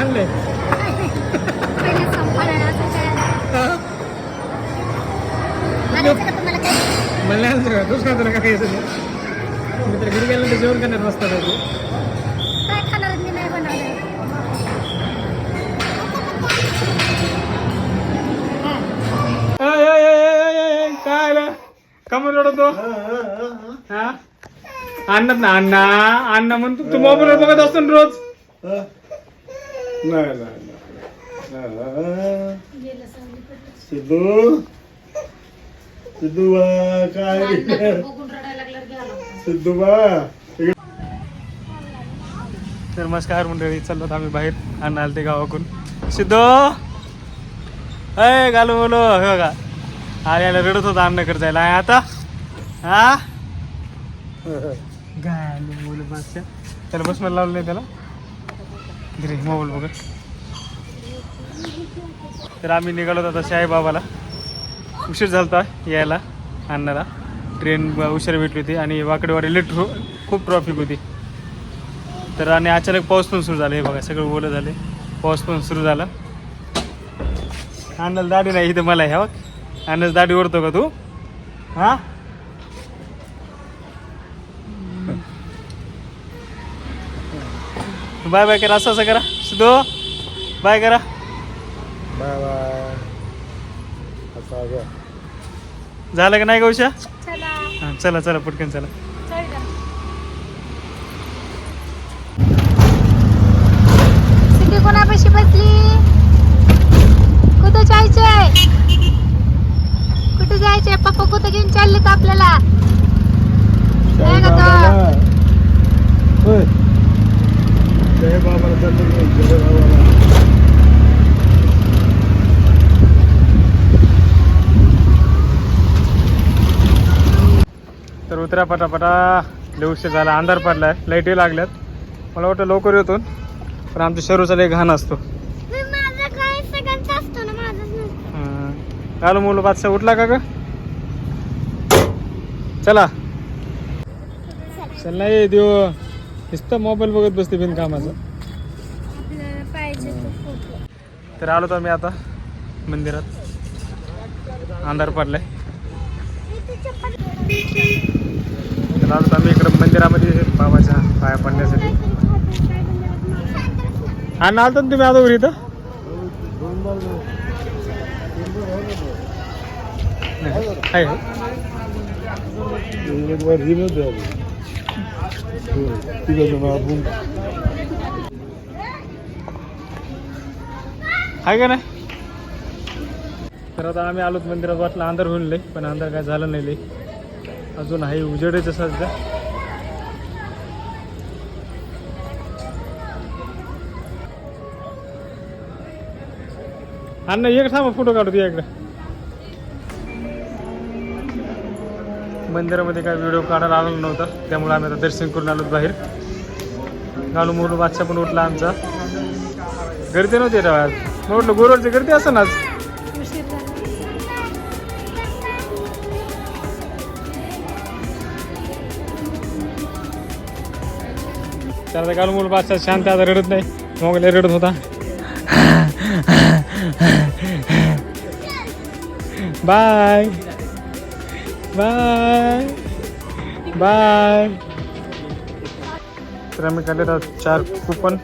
आणलंय. मला नाही तुला नाही. मी तर घरी गेल्यानंतर जेवण करणार मस्त पैकी. काय आलं रडतो. हा? ना अण्णा अण्णा म्हणतो तू मोबाईल बघत असतो ना रोज. नाही नाही सिद्धू. सिद्धू बा काय सिद्धू बा. नमस्कार मंडळी चाललो आम्ही बाहेर अण्णा आलते गावाकडून. सिद्धो! अय घालू बोलो हे बघा. अरे याला रडत होता अण्णाकडे जायला. आहे आता? हा? घालू बोलो बादशा त्याला बस मला लावलं नाही त्याला? घरी मोबाईल बघा. तर आम्ही निघालो आता साईबाबाला. उशीर झालता यायला अण्णाला ट्रेन उशीर भेटली होती आणि वाकडेवाडी लेट हो खूप ट्रॉफिक होती. तर आणि अचानक पाऊस पण सुरू झाला. हे बघा सगळं ओलं झाले पाऊस पण सुरू झाला. अण्णाला दाढी नाही इथं मला ह्या बघ. अण्णाच दाढी ओढतो का तू? हां? बाय बाय करा असं असं करा. सुधो बाय करा. Bye bye. झालं का नाही गौशा? चला. हां चला चला पटकन चला. चल गं. सिद्धी कोणापाशी बसली? कुठं जायचंय? कुठं जायचंय? पप्पा कुठं घेऊन चाललेत आपल्याला काय गं तो? होय. जय बाबाला चाललो मी, जय बाबाला. उतरा पटापटा उशीर झाला अंधार पडलाय लाईटही लागल्यात. मला वाटतं लवकर येतो पण आमच्या शरूचा लय घाण असतो. आलो मुलं बादशाह उठला का ग? चला. चल नाही देव. नुसतं मोबाईल बघत बसते बिन कामाचं आपल्याला पाहिजे तो फोटो तर आलो तर आम्ही आता मंदिरात. अंधार पडलाय. तर आम्ही इकडं मंदिरामध्ये बाबाच्या पाया पडण्यासाठी. हा ना आलता ना तुम्ही आता इथं? आहे. का नाही? तर आता आम्ही आलोत मंदिरात वाटलं अंधार होईल पण अंधार काय झालं नाही अजून आहे उजेडच सध्या अण्णा एक थांबा फोटो काढू या इकडे. मंदिरामध्ये काय व्हिडिओ काढायला आलेलो नव्हता त्यामुळे आम्ही आता दर्शन करून आलो बाहेर. गाणू मोठू बादशा पण उठला आमचा. गर्दी नव्हती रे आज. म्हटलं गुरुवारची गर्दी असं आज? त्याला काल मुलं बादशा शांत आता रडत नाही. मोगले रडत होता. बाय. बाय. बाय. तर आम्ही काढले चार कुपन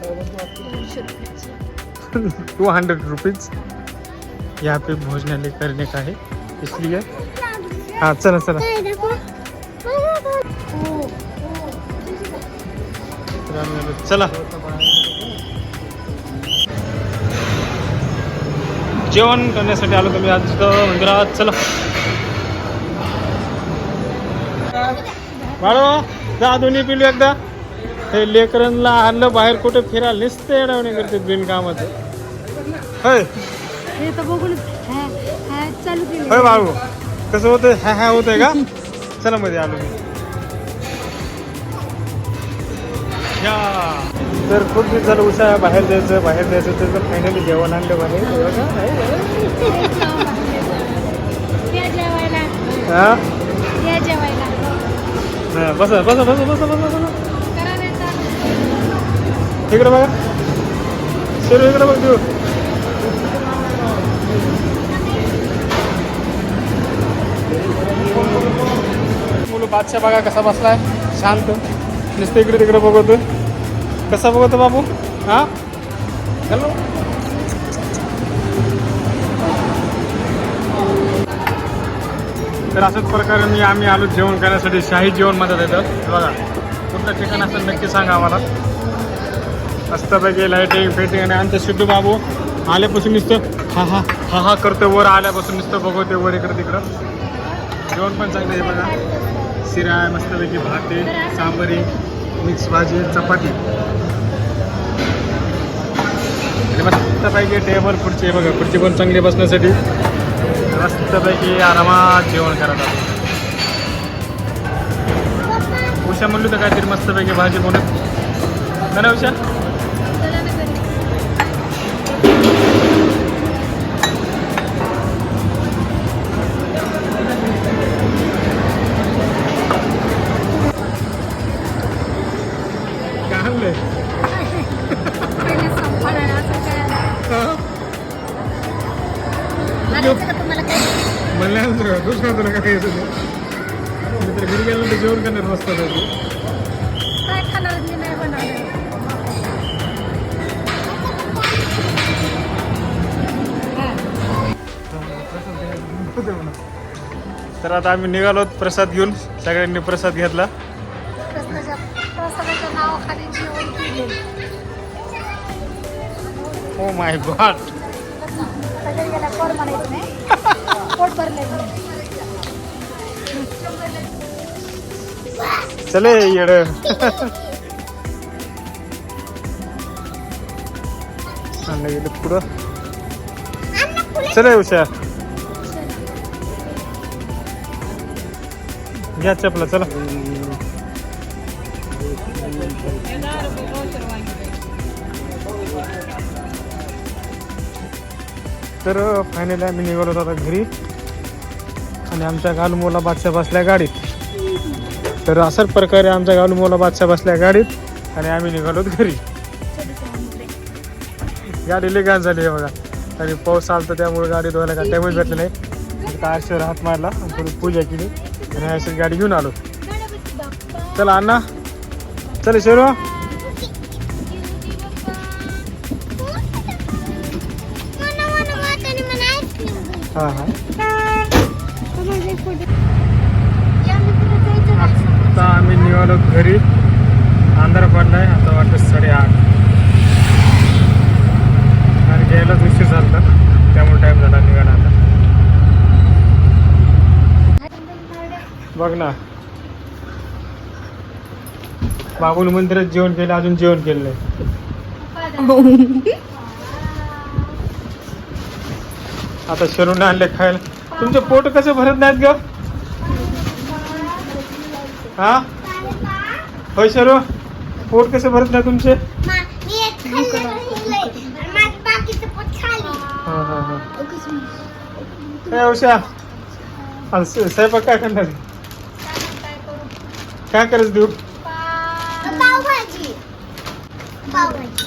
टू हंड्रेड रुपीज यहाँ पे भोजनालय करने का है इसलिए हाँ चला चला. चला. जेवण करण्यासाठी आलो तुम्ही आज मंदिरात. चला. बाळो जा दोन्ही पिलू एकदा. हे लेकरांना आणलं बाहेर कुठे फिरायला नुसते येडावणे करते बिनकामाचं. होय. हे हा हा होय बाळू. कसं होतंय? हा हा होतंय का? चला मध्ये आलो मी. या तर खूप दिवस झालं उषा बाहेर जायचं बाहेर जायचं त्याचं फायनली जेवण आणलं बाहेर. हे हा जेवायला. हा, बसा बसा बसा बसा बसा बसा. तर इकडे बघा. शेरू इकडे बघ देऊ मुलं बादशाह बघा कसा बसलाय. शांत. नुसतं इकडे तिकडे बघतो कसा बघतो बाबू? हा? हॅलो तर अशाच प्रकारे मी आम्ही आलो जेवण करण्यासाठी शाही जेवण म्हणतात येतं बघा कुठलं ठिकाण असेल नक्की सांगा आम्हाला. मस्तपैकी लाईटिंग फिटिंग आणि आमचं सिद्धू बाबू आल्यापासून नुसतं हा हा हा हा करतो वर आल्यापासून नुसतं बघवते वर इकडं तिकडं. जेवण पण चांगलं आहे बघा. शिरा मस्तपैकी भाते सांबरी मिक्स भाजी चपाती. आणि मस्तपैकी टेबल खुर्ची आहे बघा खुर्ची पण चांगली बसण्यासाठी. मस्तपैकी आरामात जेवण करत उषा म्हणली तर काहीतरी मस्तपैकी भाजी बनत का ना उषा. तुला काय मी तर घरी गेल्यानंतर जेवण करणार मस्त पैकी काय खाणार मी नाही बनवणार तर आता आम्ही निघालो प्रसाद घेऊन. सगळ्यांनी प्रसाद घेतला. प्रसादाच्या प्रसादाच्या नावाखाली जेवण केलेलं ओ माय गॉड सगळे गेला पोट म्हणायचं नाही. पोट चले येड. आणलं गेलं पुढं. चले उषा. घ्या चपला चला. तर फायनली आम्ही निघालो होतो आता घरी. आणि आमच्या गालमोला बादशा बसल्या गाडीत. तर अशाच प्रकारे आमच्या गालमोला बादशाह बसल्या गाडीत आणि आम्ही निघालो घरी. गाडी लई घाण झाली आहे बघा. आणि पाऊस आला तर त्यामुळे गाडी धुवायला काय टाइमच भेटलं नाही. आरशीवर हात मारला आणि पूजा केली आणि अशी गाडी घेऊन आलो. चला अण्णा. चल शेरू. हां हां. आता आम्ही निघालो घरी. अंधार पडलाय आता वाटतं साडेआठ आणि घ्यायलाच उशीर झाला त्यामुळे टाईम झाला निघाला आता. बघ ना. बाबूल मंदिरात जेवण केलं अजून जेवण केलं नाही. आता शरून आणले खायला. तुमचे पोट कसे भरत नाहीत ग? हा? होय शरू पोट कसे भरत नाही तुमचे? हा हा हा. काय उषा स्वयंपाक काय करणार काय करायचं पावभाजी पावभाजी